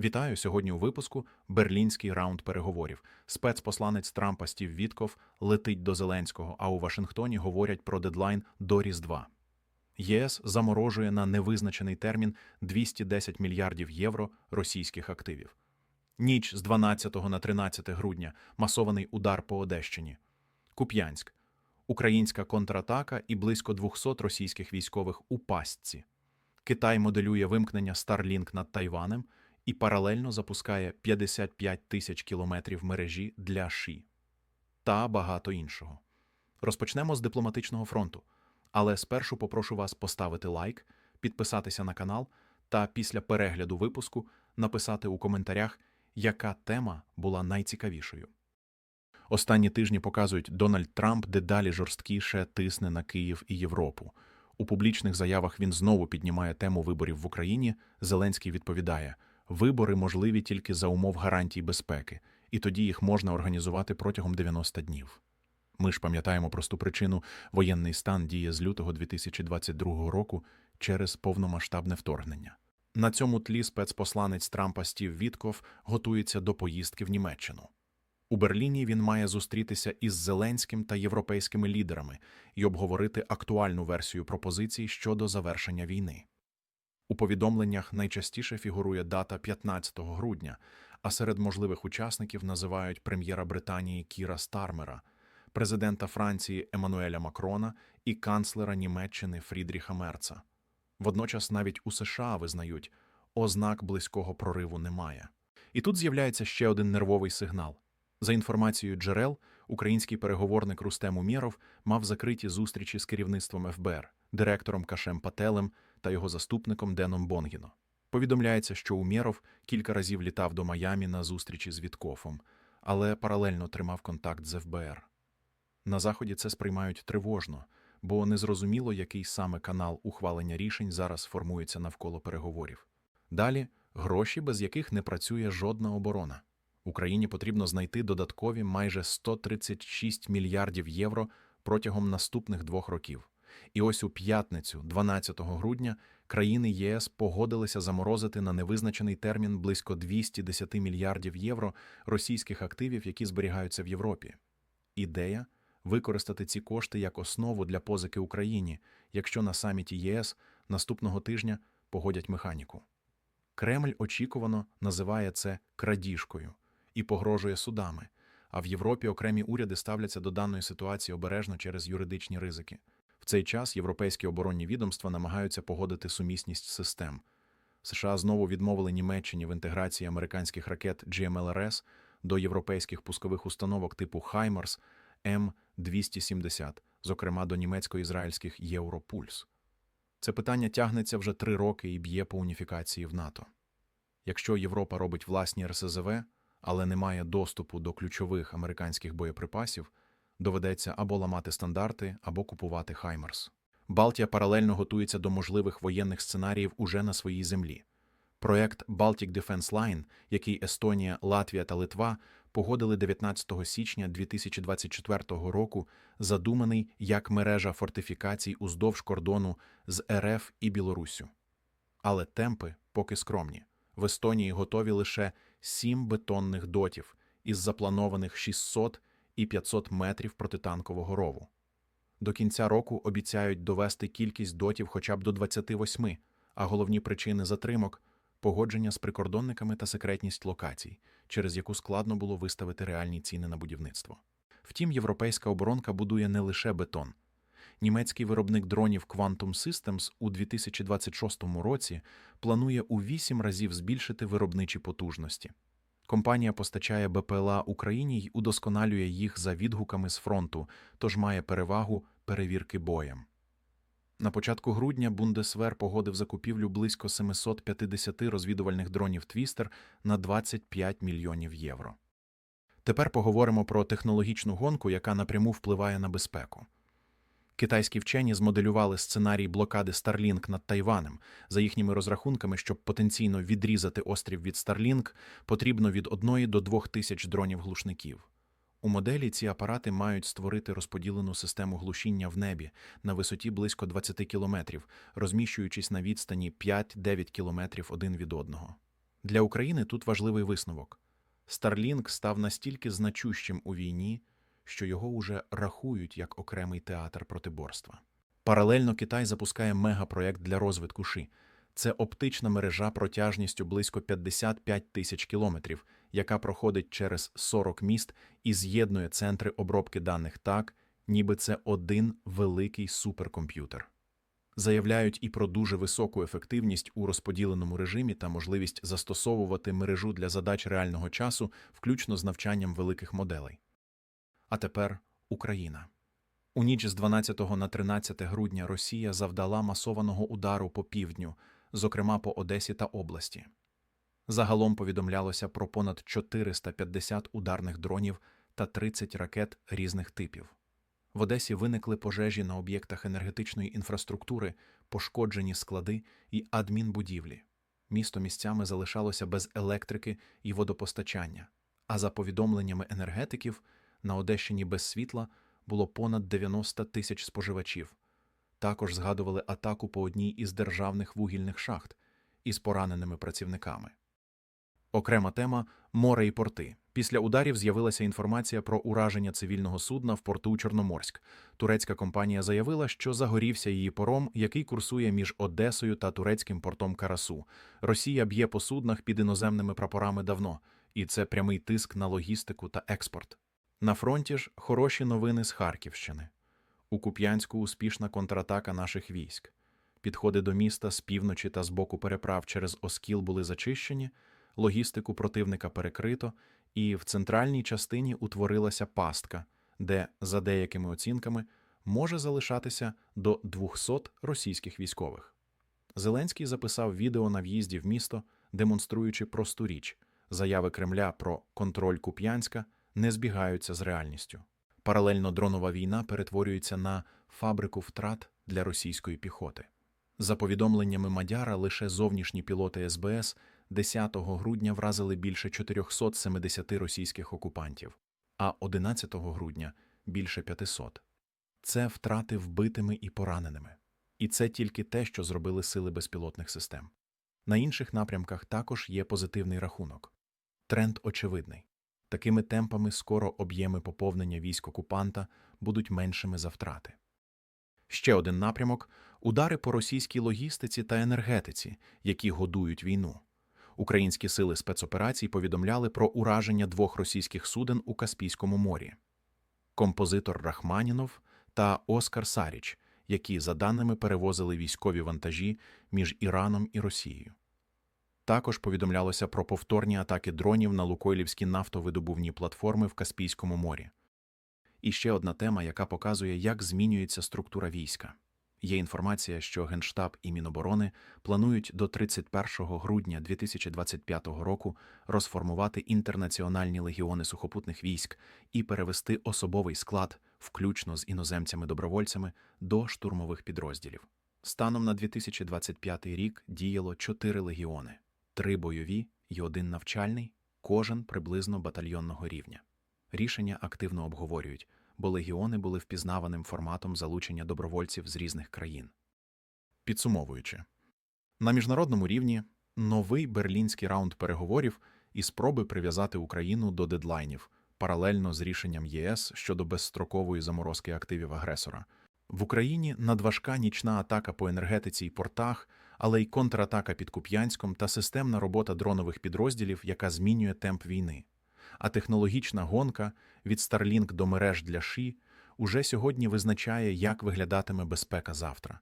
Вітаю сьогодні у випуску Берлінський раунд переговорів. Спецпосланець Трампа Стів Вітков летить до Зеленського, а у Вашингтоні говорять про дедлайн до Різдва. ЄС заморожує на невизначений термін 210 мільярдів євро російських активів. Ніч з 12 на 13 грудня масований удар по Одещині. Куп'янськ. Українська контратака і близько 200 російських військових у пастці. Китай моделює вимкнення Starlink над Тайванем і паралельно запускає 55 тисяч кілометрів мережі для ШІ та багато іншого. Розпочнемо з дипломатичного фронту. Але спершу попрошу вас поставити лайк, підписатися на канал та після перегляду випуску написати у коментарях, яка тема була найцікавішою. Останні тижні показують, Дональд Трамп дедалі жорсткіше тисне на Київ і Європу. У публічних заявах він знову піднімає тему виборів в Україні. Зеленський відповідає: вибори можливі тільки за умов гарантій безпеки, і тоді їх можна організувати протягом 90 днів. Ми ж пам'ятаємо просту причину воєнний стан діє з лютого 2022 року через повномасштабне вторгнення. На цьому тлі спецпосланець Трампа Стів Вітков готується до поїздки в Німеччину. У Берліні він має зустрітися із Зеленським та європейськими лідерами і обговорити актуальну версію пропозицій щодо завершення війни. У повідомленнях найчастіше фігурує дата 15 грудня, а серед можливих учасників називають прем'єра Британії Кіра Стармера, президента Франції Еммануеля Макрона і канцлера Німеччини Фрідріха Мерца. Водночас навіть у США визнають, ознак близького прориву немає. І тут з'являється ще один нервовий сигнал. За інформацією джерел, український переговорник Рустем Умєров мав закриті зустрічі з керівництвом ФБР, директором Кашем Пателем та його заступником Деном Бонгіно. Повідомляється, що Умєров кілька разів літав до Майамі на зустрічі з Віткофом, але паралельно тримав контакт з ФБР. На Заході це сприймають тривожно, бо незрозуміло, який саме канал ухвалення рішень зараз формується навколо переговорів. Далі гроші, без яких не працює жодна оборона. Україні потрібно знайти додаткові майже 136 мільярдів євро протягом наступних двох років. І ось у п'ятницю, 12 грудня, країни ЄС погодилися заморозити на невизначений термін близько 210 мільярдів євро російських активів, які зберігаються в Європі. Ідея використати ці кошти як основу для позики Україні, якщо на саміті ЄС наступного тижня погодять механіку. Кремль очікувано називає це крадіжкою і погрожує судами. А в Європі окремі уряди ставляться до даної ситуації обережно через юридичні ризики. Цей час європейські оборонні відомства намагаються погодити сумісність систем. США знову відмовили Німеччині в інтеграції американських ракет GMLRS до європейських пускових установок типу Хаймарс М270, зокрема до німецько-ізраїльських Європульс. Це питання тягнеться вже три роки і б'є по уніфікації в НАТО. Якщо Європа робить власні РСЗВ, але не має доступу до ключових американських боєприпасів, доведеться або ламати стандарти, або купувати Хаймерс. Балтія паралельно готується до можливих воєнних сценаріїв уже на своїй землі. Проект Baltic Defense Line, який Естонія, Латвія та Литва погодили 19 січня 2024 року, задуманий як мережа фортифікацій уздовж кордону з РФ і Білоруссю. Але темпи поки скромні. В Естонії готові лише сім бетонних дотів із запланованих 600 і 500 метрів протитанкового рову. До кінця року обіцяють довести кількість дотів хоча б до 28, а головні причини затримок погодження з прикордонниками та секретність локацій, через яку складно було виставити реальні ціни на будівництво. Втім, європейська оборонка будує не лише бетон. Німецький виробник дронів Quantum Systems у 2026 році планує у 8 разів збільшити виробничі потужності. Компанія постачає БПЛА Україні й удосконалює їх за відгуками з фронту, тож має перевагу перевірки боєм. На початку грудня Бундесвер погодив закупівлю близько 750 розвідувальних дронів Твістер на 25 мільйонів євро. Тепер поговоримо про технологічну гонку, яка напряму впливає на безпеку. Китайські вчені змоделювали сценарій блокади Starlink над Тайванем. За їхніми розрахунками, щоб потенційно відрізати острів від Starlink, потрібно від 1 до 2 тисяч дронів-глушників. У моделі ці апарати мають створити розподілену систему глушіння в небі на висоті близько 20 кілометрів, розміщуючись на відстані 5-9 кілометрів один від одного. Для України тут важливий висновок. Starlink став настільки значущим у війні, що його уже рахують як окремий театр протиборства. Паралельно Китай запускає мегапроєкт для розвитку ШИ. Це оптична мережа протяжністю близько 55 тисяч кілометрів, яка проходить через 40 міст і з'єднує центри обробки даних так, ніби це один великий суперкомп'ютер. Заявляють і про дуже високу ефективність у розподіленому режимі та можливість застосовувати мережу для задач реального часу, включно з навчанням великих моделей. А тепер Україна. У ніч з 12 на 13 грудня Росія завдала масованого удару по півдню, зокрема по Одесі та області. Загалом повідомлялося про понад 450 ударних дронів та 30 ракет різних типів. В Одесі виникли пожежі на об'єктах енергетичної інфраструктури, пошкоджені склади і адмінбудівлі. Місто місцями залишалося без електрики і водопостачання. А за повідомленнями енергетиків, на Одещині без світла було понад 90 тисяч споживачів. Також згадували атаку по одній із державних вугільних шахт із пораненими працівниками. Окрема тема море і порти. Після ударів з'явилася інформація про ураження цивільного судна в порту Чорноморськ. Турецька компанія заявила, що загорівся її пором, який курсує між Одесою та турецьким портом Карасу. Росія б'є по суднах під іноземними прапорами давно, і це прямий тиск на логістику та експорт. На фронті ж хороші новини з Харківщини. У Куп'янську успішна контратака наших військ. Підходи до міста з півночі та з боку переправ через Оскіл були зачищені, логістику противника перекрито, і в центральній частині утворилася пастка, де, за деякими оцінками, може залишатися до 200 російських військових. Зеленський записав відео на в'їзді в місто, демонструючи просту річ заяви Кремля про контроль Куп'янська не збігаються з реальністю. Паралельно дронова війна перетворюється на фабрику втрат для російської піхоти. За повідомленнями Мадяра, лише зовнішні пілоти СБС 10 грудня вразили більше 470 російських окупантів, а 11 грудня більше 500. Це втрати вбитими і пораненими. І це тільки те, що зробили сили безпілотних систем. На інших напрямках також є позитивний рахунок. Тренд очевидний. Такими темпами скоро об'єми поповнення військ окупанта будуть меншими за втрати. Ще один напрямок удари по російській логістиці та енергетиці, які годують війну. Українські сили спецоперацій повідомляли про ураження двох російських суден у Каспійському морі композитор Рахманінов та Оскар Саріч, які, за даними, перевозили військові вантажі між Іраном і Росією. Також повідомлялося про повторні атаки дронів на лукойлівські нафтовидобувні платформи в Каспійському морі. І ще одна тема, яка показує, як змінюється структура війська. Є інформація, що Генштаб і Міноборони планують до 31 грудня 2025 року розформувати інтернаціональні легіони сухопутних військ і перевести особовий склад, включно з іноземцями-добровольцями, до штурмових підрозділів. Станом на 2025 рік діяло чотири легіони: три бойові і один навчальний, кожен приблизно батальйонного рівня. Рішення активно обговорюють бо легіони були впізнаваним форматом залучення добровольців з різних країн. Підсумовуючи, на міжнародному рівні новий берлінський раунд переговорів і спроби прив'язати Україну до дедлайнів паралельно з рішенням ЄС щодо безстрокової заморозки активів агресора. В Україні надважка нічна атака по енергетиці і портах, але й контратака під Куп'янськом та системна робота дронових підрозділів, яка змінює темп війни а технологічна гонка від Starlink до мереж для ШІ уже сьогодні визначає, як виглядатиме безпека завтра.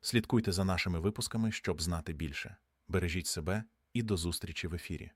Слідкуйте за нашими випусками, щоб знати більше. Бережіть себе і до зустрічі в ефірі.